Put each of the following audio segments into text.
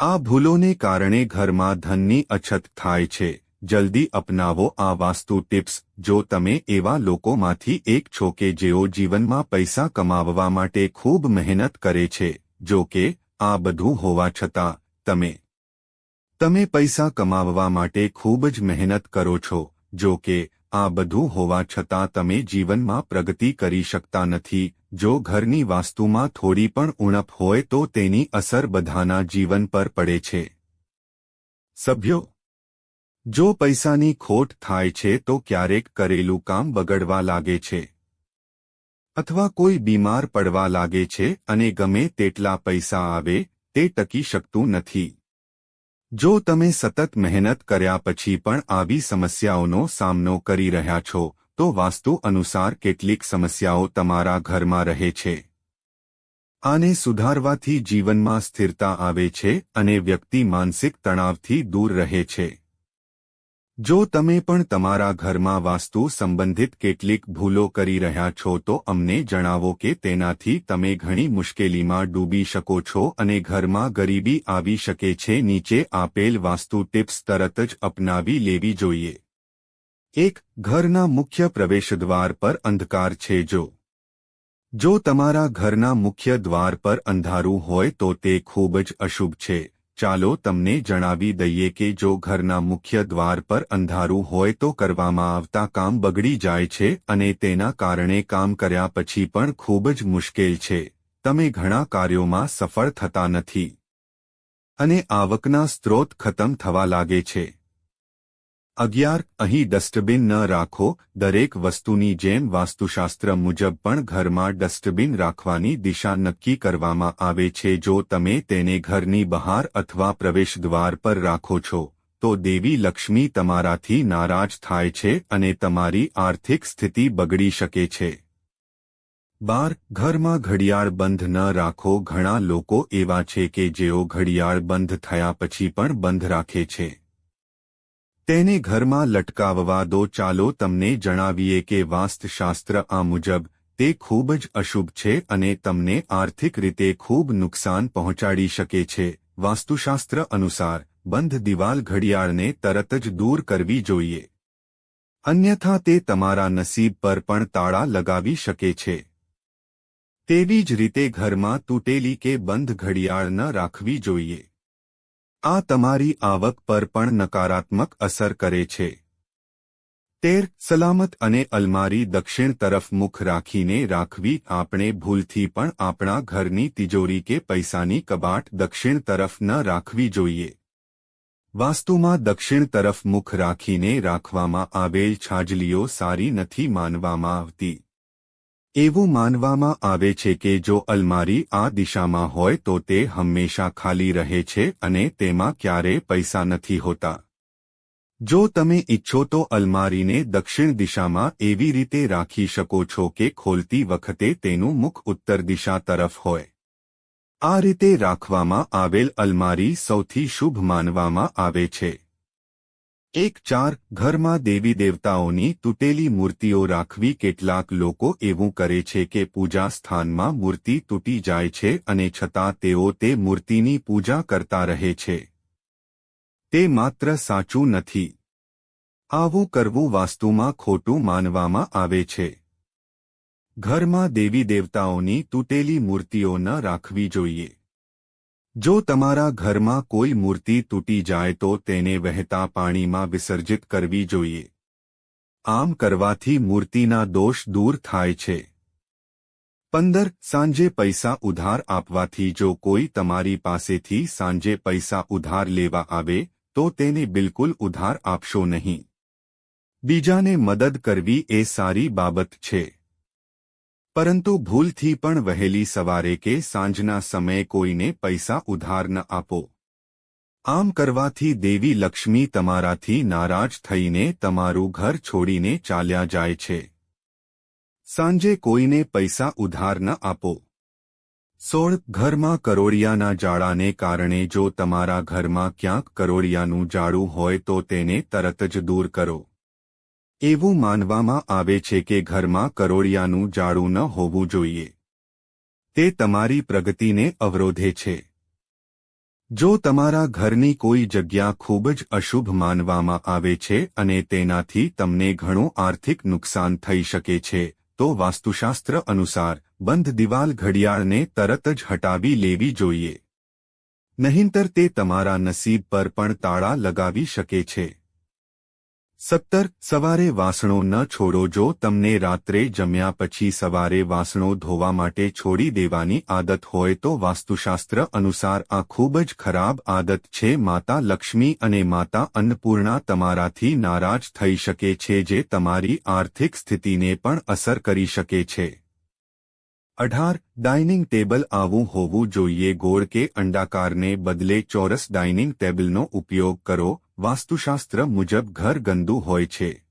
આ ભૂલોને કારણે ઘરમાં ધનની અછત થાય છે. જલ્દી અપનાવો આ વાસ્તુ ટિપ્સ. જો તમે એવા લોકોમાંથી એક છો કે જેઓ જીવનમાં પૈસા કમાવવા માટે ખૂબ મહેનત કરે છે, જો કે, આ બધું હોવા છતાં, તમે તમે પૈસા કમાવવા માટે ખૂબ જ મહેનત કરો છો, જો કે, આ બધું હોવા છતાં તમે જીવનમાં પ્રગતિ કરી શકતા નથી. જો ઘરની વાસ્તુમાં થોડી પણ ઉણપ હોય તો તેની અસર બધાના જીવન પર પડે છે. સભ્યો, જો પૈસાની ખોટ થાય છે તો ક્યારેક કરેલું કામ બગડવા લાગે છે. અથવા કોઈ બીમાર પડવા લાગે છે અને ગમે તેટલા પૈસા આવે, તે ટકી શકતું નથી. જો તમે સતત મહેનત કર્યા પછી પણ આવી સમસ્યાઓનો સામનો કરી રહ્યા છો તો વાસ્તુ અનુસાર કેટલીક સમસ્યાઓ તમારા ઘરમાં રહે છે. આને સુધારવાથી જીવનમાં સ્થિરતા આવે છે અને વ્યક્તિ માનસિક તણાવથી દૂર રહે છે. જો તમે પણ તમારા ઘરમાં વાસ્તુ સંબંધિત કેટલીક ભૂલો કરી રહ્યા છો તો અમને જણાવો કે તેનાથી તમે ઘણી મુશ્કેલીમાં ડૂબી શકો છો અને ઘરમાં ગરીબી આવી શકે છે. નીચે આપેલ વાસ્તુ ટિપ્સ તરત જ અપનાવી લેવી જોઈએ. એક ઘરના મુખ્ય પ્રવેશદ્વાર પર અંધકાર છે જો. જો તમારા ઘરના મુખ્ય દ્વાર પર અંધારું હોય તો તે ખૂબ જ અશુભ છે. ચાલો તમને જણાવી દઈએ કે જો ઘરના મુખ્ય દ્વાર પર અંધારું હોય તો કરવામાં આવતા કામ બગડી જાય છે અને તેના કારણે કામ કર્યા પછી પણ ખૂબ જ મુશ્કેલ છે. તમે ઘણા કાર્યોમાં સફળ થતા નથી. અને આવકના સ્ત્રોત ખતમ થવા લાગે છે. અગિયાર, અહીં ડસ્ટબિન ન રાખો, દરેક વસ્તુની જેમ વાસ્તુશાસ્ત્ર મુજબ પણ ઘરમાં ડસ્ટબિન રાખવાની દિશા નક્કી કરવામાં આવે છે. જો તમે તેને ઘરની બહાર અથવા પ્રવેશદ્વાર પર રાખો છો, તો દેવી લક્ષ્મી તમારાથી નારાજ થાય છે અને તમારી આર્થિક સ્થિતિ બગડી શકે છે. બાર, ઘરમાં ઘડિયાળ બંધ ન રાખો. ઘણા લોકો એવા છે કે જેઓ ઘડિયાળ બંધ થયા પછી પણ બંધ રાખે છે. તેને ઘરમાં લટકાવવા દો, ચાલો તમને જણાવીએ કે વાસ્તશાસ્ત્ર આ મુજબ તે ખૂબ જ અશુભ છે અને તમને આર્થિક રીતે ખૂબ નુકસાન પહોંચાડી શકે છે. વાસ્તુશાસ્ત્ર અનુસાર, બંધ દિવાલ ઘડિયાળને તરત જ દૂર કરવી જોઈએ. અન્યથા તે તમારા નસીબ પર પણ તાળા લગાવી શકે છે. તેવી જ રીતે ઘરમાં તૂટેલી કે બંધ ઘડિયાળ ન રાખવી જોઈએ. આ તમારી આવક પર પણ નકારાત્મક અસર કરે છે. તેર, સલામત અને અલમારી દક્ષિણ તરફ મુખ રાખીને રાખવી, આપણે ભૂલથી પણ આપણા ઘરની તિજોરી કે પૈસાની કબાટ દક્ષિણ તરફ ન રાખવી જોઈએ. વાસ્તુમાં દક્ષિણ તરફ મુખ રાખીને રાખવામાં આવેલ છાજલીઓ સારી નથી માનવામાં આવતી. એવું માનવામાં આવે છે કે જો અલમારી આ દિશામાં હોય તો તે હંમેશા ખાલી રહે છે અને તેમાં ક્યારેય પૈસા નથી હોતા. જો તમે ઇચ્છો તો અલમારીને દક્ષિણ દિશામાં એવી રીતે રાખી શકો છો કે ખોલતી વખતે તેનું મુખ ઉત્તર દિશા તરફ હોય. આ રીતે રાખવામાં આવેલ અલમારી સૌથી શુભ માનવામાં આવે છે. એક ચાર ઘરમાં દેવી દેવતાઓની તૂટેલી મૂર્તિઓ રાખવી કેટલાક લોકો એવું કરે છે કે પૂજા સ્થાનમાં મૂર્તિ તૂટી જાય છે અને છતાં તેઓ તે મૂર્તિની પૂજા કરતા રહે છે. તે માત્ર સાચું નથી. આવું કરવું વાસ્તુમાં ખોટું માનવામાં આવે છે. ઘરમાં દેવી દેવતાઓની તૂટેલી મૂર્તિઓ ન રાખવી જોઈએ. જો તમારા ઘરમાં કોઈ મૂર્તિ તૂટી જાય તો તેને વહેતા પાણીમાં વિસર્જિત કરવી જોઈએ. આમ કરવાથી મૂર્તિના દોષ દૂર થાય છે. પંદર, સાંજે પૈસા ઉધાર આપવાથી જો કોઈ તમારી પાસેથી સાંજે પૈસા ઉધાર લેવા આવે, તો તેને બિલકુલ ઉધાર આપશો નહીં. બીજાને મદદ કરવી એ સારી બાબત છે. પરંતુ ભૂલથી પણ વહેલી સવારે કે સાંજના સમયે કોઈને પૈસા ઉધાર ન આપો. આમ કરવાથી દેવી લક્ષ્મી તમારાથી નારાજ થઈને તમારું ઘર છોડીને ચાલ્યા જાય છે. સાંજે કોઈને પૈસા ઉધાર ન આપો. સોળ ઘરમાં કરોડિયાના જાળાને કારણે જો તમારા ઘરમાં ક્યાંક કરોડિયાનું જાળું હોય તો તેને તરત જ દૂર કરો. એવું માનવામાં આવે છે કે ઘરમાં કરોડિયાનું જાડું ન હોવું જોઈએ. તે તમારી પ્રગતિને અવરોધે છે. જો તમારા ઘરની કોઈ જગ્યા ખૂબ જ અશુભ માનવામાં આવે છે અને તેનાથી તમને ઘણું આર્થિક નુકસાન થઈ શકે છે, તો વાસ્તુશાસ્ત્ર અનુસાર, બંધ દિવાલ ઘડિયાળને તરત જ હટાવી લેવી જોઈએ. નહીંતર તે તમારા નસીબ પર પણ તાળા લગાવી શકે છે. સત્તર, સવારે વાસણો ન છોડો જો તમને રાત્રે જમ્યા પછી સવારે વાસણો ધોવા માટે છોડી દેવાની આદત હોય તો વાસ્તુશાસ્ત્ર અનુસાર આ ખૂબ જ ખરાબ આદત છે. માતા લક્ષ્મી અને માતા અન્નપૂર્ણા તમારાથી નારાજ થઈ શકે છે જે તમારી આર્થિક સ્થિતિને પણ અસર કરી શકે છે. અઢાર, ડાઇનિંગ ટેબલ આવું હોવું જોઈએ. ગોળ કે અંડાકારને બદલે ચોરસ ડાઇનિંગ ટેબલનો ઉપયોગ કરો. વાસ્તુશાસ્ત્ર મુજબ ઘર ગંદુ હોય છે.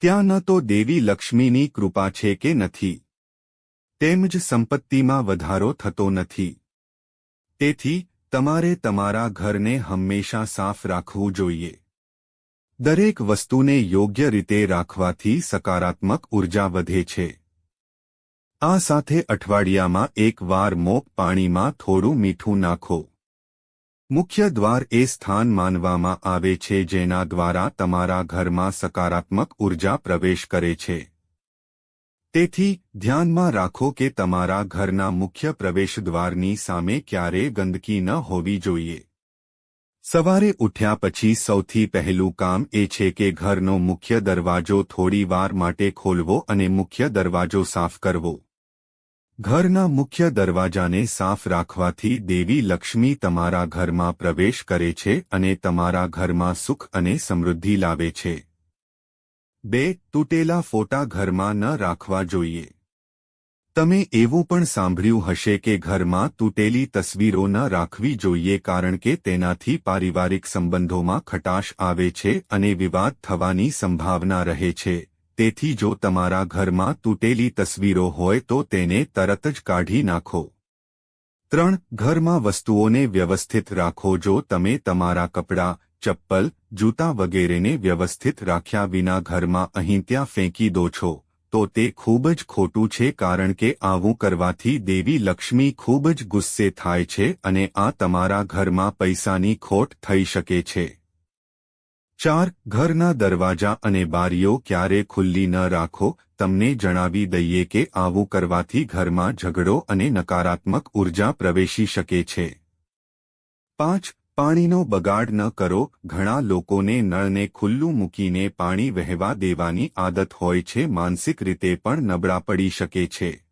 ત્યાં ન તો દેવી લક્ષ્મીની કૃપા છે કે નથી. તેમજ સંપત્તિમાં વધારો થતો નથી. તેથી, તમારે તમારા ઘરને હંમેશા સાફ રાખવું જોઈએ. દરેક વસ્તુને યોગ્ય રીતે રાખવાથી સકારાત્મક ઊર્જા વધે છે. આ સાથે અઠવાડિયામાં એક વાર મોક પાણીમાં થોડું મીઠું નાખો. મુખ્ય દ્વાર એ સ્થાન માનવામાં આવે છે જેના દ્વારા તમારા ઘરમાં સકારાત્મક ઊર્જા પ્રવેશ કરે છે. તેથી, ધ્યાનમાં રાખો કે તમારા ઘરના મુખ્ય પ્રવેશદ્વારની સામે ક્યારે ગંદકી ન હોવી જોઈએ. સવારે ઉઠ્યા પછી સૌથી પહેલું કામ એ છે કે ઘરનો મુખ્ય દરવાજો થોડી વાર માટે ખોલવો અને મુખ્ય દરવાજો સાફ કરવો. ઘરના મુખ્ય દરવાજાને સાફ રાખવાથી દેવી લક્ષ્મી તમારા ઘરમાં પ્રવેશ કરે છે અને તમારા ઘરમાં સુખ અને સમૃદ્ધિ લાવે છે. બે, તૂટેલા ફોટા ઘરમાં ન રાખવા જોઈએ. તમે એવું પણ સાંભળ્યું હશે કે ઘરમાં તૂટેલી તસવીરો ન રાખવી જોઈએ કારણ કે તેનાથી પારિવારિક સંબંધોમાં ખટાશ આવે છે અને વિવાદ થવાની સંભાવના રહે છે. તેથી જો તમારા ઘરમાં તૂટેલી તસવીરો હોય તો તેને તરત જ કાઢી નાખો. ત્રણ, ઘરમાં વસ્તુઓને વ્યવસ્થિત રાખો જો તમે તમારા કપડાં, ચપ્પલ, જૂતા વગેરેને વ્યવસ્થિત રાખ્યા વિના ઘરમાં અહીં ત્યાં ફેંકી દો છો, તો તે ખૂબ જ ખોટું છે કારણ કે આવું કરવાથી દેવી લક્ષ્મી ખૂબ જ ગુસ્સે થાય છે અને આ તમારા ઘરમાં પૈસાની ખોટ થઈ શકે છે. ચાર, ઘરના દરવાજા અને બારીઓ ક્યારે ખુલ્લી ન રાખો, તમને જણાવી દઈએ કે આવું કરવાથી ઘરમાં ઝઘડો અને નકારાત્મક ઊર્જા પ્રવેશી શકે છે. પાંચ, પાણીનો બગાડ ન કરો, ઘણા લોકોને નળને ખુલ્લું મૂકીને પાણી વહેવા દેવાની આદત હોય છે, માનસિક રીતે પણ નબળા પડી શકે છે.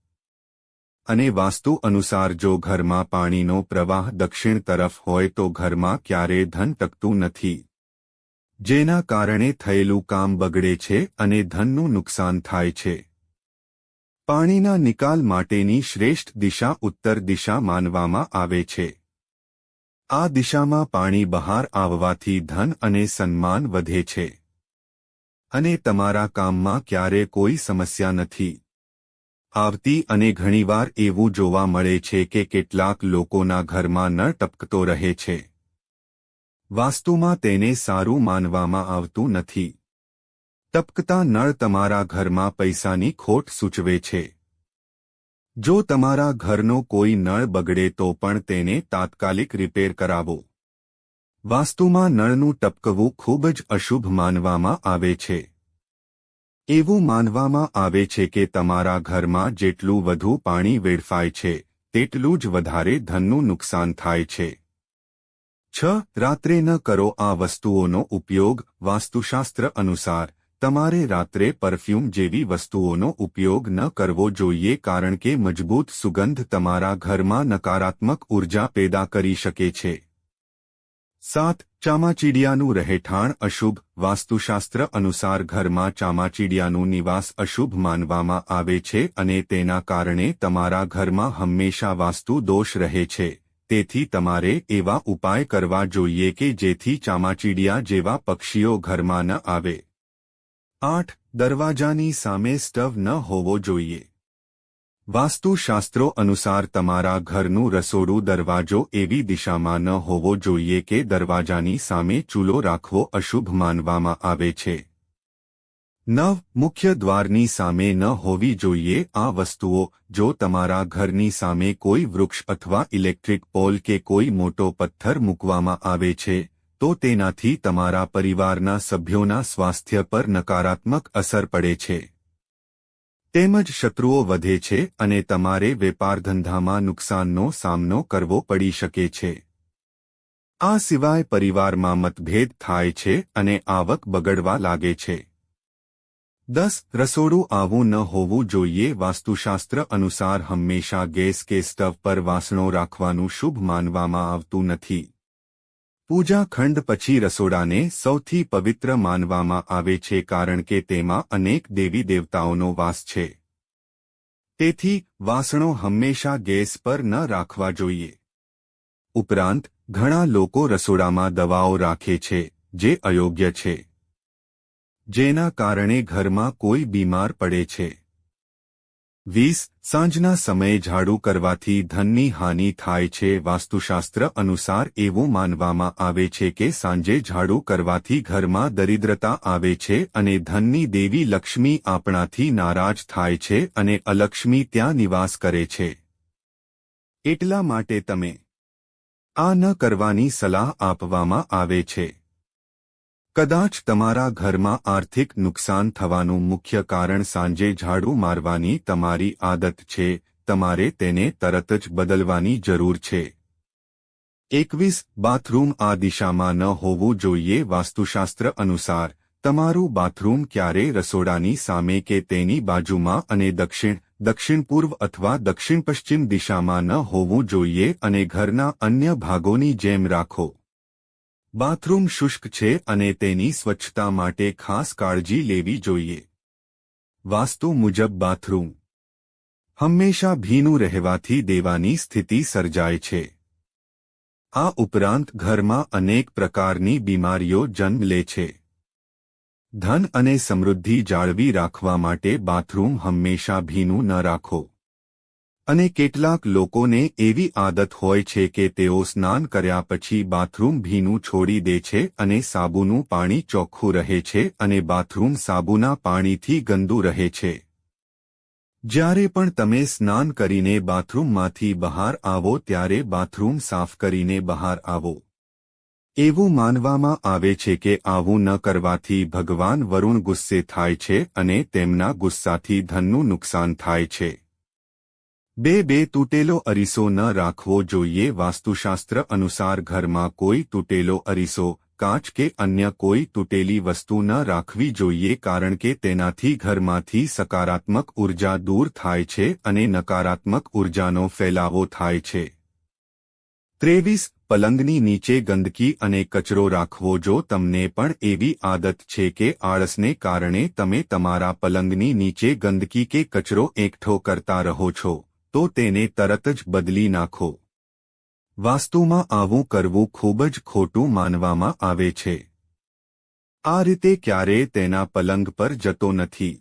અને વાસ્તુ અનુસાર જો ઘરમાં પાણીનો પ્રવાહ દક્ષિણ તરફ હોય તો ઘરમાં ક્યારેય ધન ટકતું નથી. જેના કારણે થયેલું કામ બગડે છે અને ધનનું નુકસાન થાય છે. પાણીના નિકાલ માટેની શ્રેષ્ઠ દિશા ઉત્તર દિશા માનવામાં આવે છે. આ દિશામાં પાણી બહાર આવવાથી ધન અને સન્માન વધે છે. અને તમારા કામમાં ક્યારે કોઈ સમસ્યા નથી. આવતી અને ઘણીવાર એવું જોવા મળે છે કે કેટલાક લોકોના ઘરમાં ન ટપકતો રહે છે. વાસ્તુમાં તેને સારું માનવામાં આવતું નથી. ટપકતા નળ તમારા ઘરમાં પૈસાની ખોટ સૂચવે છે. જો તમારા ઘરનો કોઈ નળ બગડે તો પણ તેને તાત્કાલિક રિપેર કરાવો. વાસ્તુમાં નળનું ટપકવું ખૂબ જ અશુભ માનવામાં આવે છે. એવું માનવામાં આવે છે કે તમારા ઘરમાં જેટલું વધુ પાણી વેડફાય છે, તેટલું જ વધારે ધનનું નુકસાન થાય છે. છ, રાત્રે ન કરો આ વસ્તુઓનો ઉપયોગ વાસ્તુશાસ્ત્ર અનુસાર. તમારે રાત્રે પરફ્યુમ જેવી વસ્તુઓનો ઉપયોગ ન કરવો જોઈએ કારણ કે મજબૂત સુગંધ તમારા ઘરમાં નકારાત્મક ઊર્જા પેદા કરી શકે છે. સાત, ચામાચીડિયાનું રહેઠાણ અશુભ. વાસ્તુશાસ્ત્ર અનુસાર ઘરમાં ચામાચીડિયાનું નિવાસ અશુભ માનવામાં આવે છે અને તેના કારણે તમારા ઘરમાં હંમેશા વાસ્તુ દોષ રહે છે. તેથી તમારે એવા ઉપાય કરવા જોઈએ કે જેથી ચામાચીડિયા જેવા પક્ષીઓ ઘરમાં ન આવે. આઠ, દરવાજાની સામે સ્ટવ ન હોવો જોઈએ. વાસ્તુશાસ્ત્રો અનુસાર તમારા ઘરનું રસોડું દરવાજો એવી દિશામાં ન હોવો જોઈએ કે દરવાજાની સામે ચૂલો રાખવો અશુભ માનવામાં આવે છે. નવ મુખ્ય દ્વારની સામે ન હોવી જોઈએ. આ વસ્તુઓ, જો તમારા ઘરની સામે કોઈ વૃક્ષ અથવા ઇલેક્ટ્રિક પોલ કે કોઈ મોટો પથ્થર મૂકવામાં આવે છે, તો તેનાથી તમારા પરિવારના સભ્યોના સ્વાસ્થ્ય પર નકારાત્મક અસર પડે છે. તેમજ શત્રુઓ વધે છે અને તમારે વેપાર ધંધામાં નુકસાનનો સામનો કરવો પડી શકે છે. આ સિવાય પરિવારમાં મતભેદ થાય છે અને આવક બગડવા લાગે છે. દસ રસોડું આવું ન હોવું જોઈએ. વાસ્તુશાસ્ત્ર અનુસાર હંમેશા ગેસ કે સ્ટવ પર વાસણો રાખવાનું શુભ માનવામાં આવતું નથી. પૂજા ખંડ પછી રસોડાને સૌથી પવિત્ર માનવામાં આવે છે કારણ કે તેમાં અનેક દેવી દેવતાઓનો વાસ છે. તેથી, વાસણો હંમેશા ગેસ પર ન રાખવા જોઈએ. ઉપરાંત, ઘણા લોકો રસોડામાં દવાઓ રાખે છે, જે અયોગ્ય છે. જેના કારણે ઘરમાં કોઈ બીમાર પડે છે. વીસ, સાંજના સમયે ઝાડુ કરવાથી ધનની હાનિ થાય છે. વાસ્તુશાસ્ત્ર અનુસાર એવું માનવામાં આવે છે કે સાંજે ઝાડુ કરવાથી ઘરમાં દરિદ્રતા આવે છે અને ધનની દેવી લક્ષ્મી આપણાથી નારાજ થાય છે અને અલક્ષ્મી ત્યાં નિવાસ કરે છે. એટલા માટે તમે આ ન કરવાની સલાહ આપવામાં આવે છે. કદાચ તમારા ઘરમાં આર્થિક નુકસાન થવાનું મુખ્ય કારણ સાંજે ઝાડુ મારવાની તમારી આદત છે, તમારે તેને તરત જ બદલવાની જરૂર છે. એકવીસ, બાથરૂમ આ દિશામાં ન હોવું જોઈએ, વાસ્તુશાસ્ત્ર અનુસાર, તમારું બાથરૂમ ક્યારે રસોડાની સામે કે તેની બાજુમાં અને દક્ષિણ દક્ષિણ પૂર્વ અથવા દક્ષિણ પશ્ચિમ દિશામાં ન હોવું જોઈએ અને ઘરના અન્ય ભાગોની જેમ રાખો. બાથરૂમ શુષ્ક છે અને તેની સ્વચ્છતા માટે ખાસ કાળજી લેવી જોઈએ. વાસ્તુ મુજબ બાથરૂમ. હંમેશા ભીનું રહેવાથી દેવાની સ્થિતિ સર્જાય છે. આ ઉપરાંત ઘરમાં અનેક પ્રકારની બીમારીઓ જન્મ લે છે. ધન અને સમૃદ્ધિ જાળવી રાખવા માટે બાથરૂમ હંમેશા ભીનું ન રાખો. અને કેટલાક લોકોને એવી આદત હોય છે કે તેઓ સ્નાન કર્યા પછી બાથરૂમ ભીનું છોડી દે છે અને સાબુનું પાણી ચોખ્ખું રહે છે અને બાથરૂમ સાબુના પાણીથી ગંદુ રહે છે. જ્યારે પણ તમે સ્નાન કરીને બાથરૂમમાંથી બહાર આવો ત્યારે બાથરૂમ સાફ કરીને બહાર આવો. એવું માનવામાં આવે છે કે આવું ન કરવાથી ભગવાન વરુણ ગુસ્સે થાય છે અને તેમના ગુસ્સાથી ધનનું નુકસાન થાય છે. બે બે તૂટેલો અરીસો ન રાખવો જોઈએ. વાસ્તુશાસ્ત્ર અનુસાર ઘરમાં કોઈ તૂટેલો અરીસો, કાચ કે અન્ય કોઈ તૂટેલી વસ્તુ ન રાખવી જોઈએ કારણ કે તેનાથી ઘરમાંથી સકારાત્મક ઊર્જા દૂર થાય છે અને નકારાત્મક ઉર્જાનો ફેલાવો થાય છે. ત્રેવીસ, પલંગની નીચે ગંદકી અને કચરો રાખવો. જો તમને પણ એવી આદત છે કે આળસને કારણે તમે તમારા પલંગની નીચે ગંદકી કે કચરો એકઠો કરતા રહો છો તો તેને તરત જ બદલી નાખો. વાસ્તુમાં આવું કરવું ખૂબ જ ખોટું માનવામાં આવે છે. આ રીતે ક્યારેય તેના પલંગ પર જતો નથી.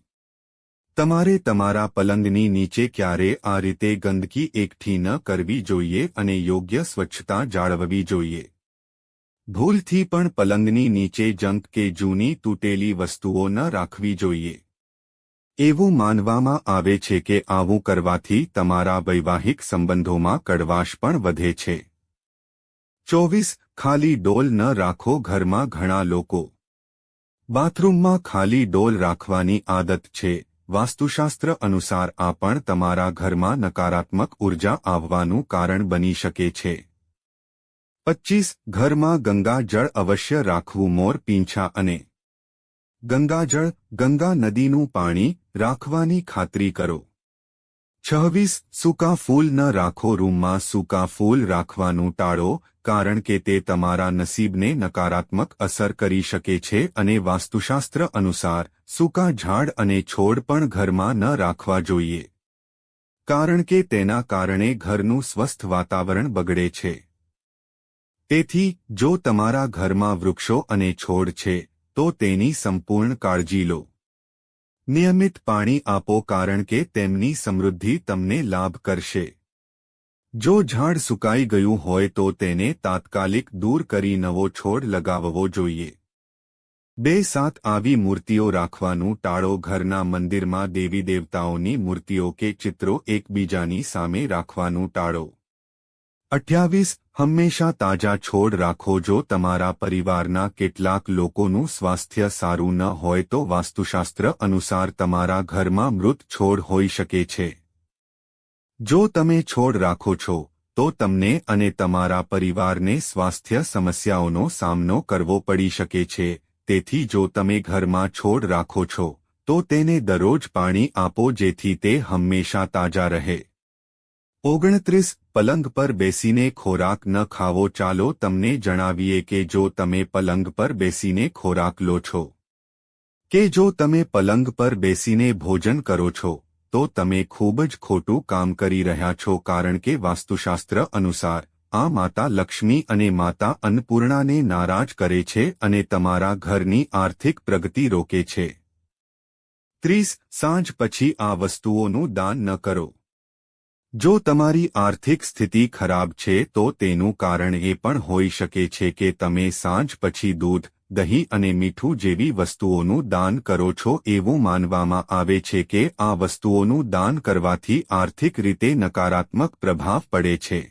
તમારે તમારા પલંગની નીચે ક્યારે આ રીતે ગંદકી એકઠી ન કરવી જોઈએ અને યોગ્ય સ્વચ્છતા જાળવવી જોઈએ. ભૂલથી પણ પલંગની નીચે જંક કે જૂની તૂટેલી વસ્તુઓ ન રાખવી જોઈએ. એવું માનવામાં આવે છે કે આવું કરવાથી તમારા વૈવાહિક સંબંધોમાં કડવાશ પણ વધે છે. ચોવીસ, ખાલી ડોલ ન રાખો ઘરમાં ઘણા લોકો. બાથરૂમમાં ખાલી ડોલ રાખવાની આદત છે. વાસ્તુશાસ્ત્ર અનુસાર આ પણ તમારા ઘરમાં નકારાત્મક ઊર્જા આવવાનું કારણ બની શકે છે. પચ્ચીસ ઘરમાં ગંગાજળ અવશ્ય રાખવું મોર પીંછા અને ગંગાજળ, ગંગા નદીનું પાણી રાખવાની ખાતરી કરો. છવ્વીસ, સૂકા ફૂલ ન રાખો રૂમમાં સૂકા ફૂલ રાખવાનું ટાળો, કારણ કે તે તમારા નસીબને નકારાત્મક અસર કરી શકે છે અને વાસ્તુશાસ્ત્ર અનુસાર, સૂકા ઝાડ અને છોડ પણ ઘરમાં ન રાખવા જોઈએ. કારણ કે તેના કારણે ઘરનું સ્વસ્થ વાતાવરણ બગડે છે. તેથી, જો તમારા ઘરમાં વૃક્ષો અને છોડ છે, તો તેની સંપૂર્ણ કાળજી લો. નિયમિત પાણી આપો કારણ કે તેમની સમૃદ્ધિ તમને લાભ કરશે. જો ઝાડ સુકાઈ ગયું હોય તો તેને તાત્કાલિક દૂર કરી નવો છોડ લગાવવો જોઈએ. બે સાત આવી મૂર્તિઓ રાખવાનું ટાળો ઘરના મંદિરમાં દેવી દેવતાઓની મૂર્તિઓ કે ચિત્રો એકબીજાની સામે રાખવાનું ટાળો. અઠ્યાવીસ હંમેશા તાજા છોડ રાખો જો તમારા પરિવારના કેટલાક લોકોનું સ્વાસ્થ્ય સારું ન હોય તો વાસ્તુશાસ્ત્ર અનુસાર તમારા ઘરમાં મૃત છોડ હોઈ શકે છે. જો તમે છોડ રાખો છો, તો તમને અને તમારા પરિવારને સ્વાસ્થ્ય સમસ્યાઓનો સામનો કરવો પડી શકે છે. તેથી જો તમે ઘરમાં છોડ રાખો છો, તો તેને દરરોજ પાણી આપો જેથી તે હંમેશા તાજા રહે. ઓગણત્રીસ પલંગ પર બેસીને ખોરાક ન ખાવો ચાલો તમને જણાવીએ કે જો તમે પલંગ પર બેસીને ખોરાક લો છો. કે જો તમે પલંગ પર બેસીને ભોજન કરો છો, તો તમે ખૂબ જ ખોટું કામ કરી રહ્યા છો કારણ કે વાસ્તુશાસ્ત્ર અનુસાર, આ માતા લક્ષ્મી અને માતા અન્નપૂર્ણાને નારાજ કરે છે અને તમારા ઘરની આર્થિક પ્રગતિ રોકે છે. ત્રીસ, સાંજ પછી આ વસ્તુઓનું દાન ન કરો. જો તમારી આર્થિક સ્થિતિ ખરાબ છે, તો તેનું કારણ એ પણ હોઈ શકે છે કે તમે સાંજ પછી દૂધ, દહીં અને મીઠું જેવી વસ્તુઓનું દાન કરો છો. એવું માનવામાં આવે છે કે આ વસ્તુઓનું દાન કરવાથી આર્થિક રીતે નકારાત્મક પ્રભાવ પડે છે.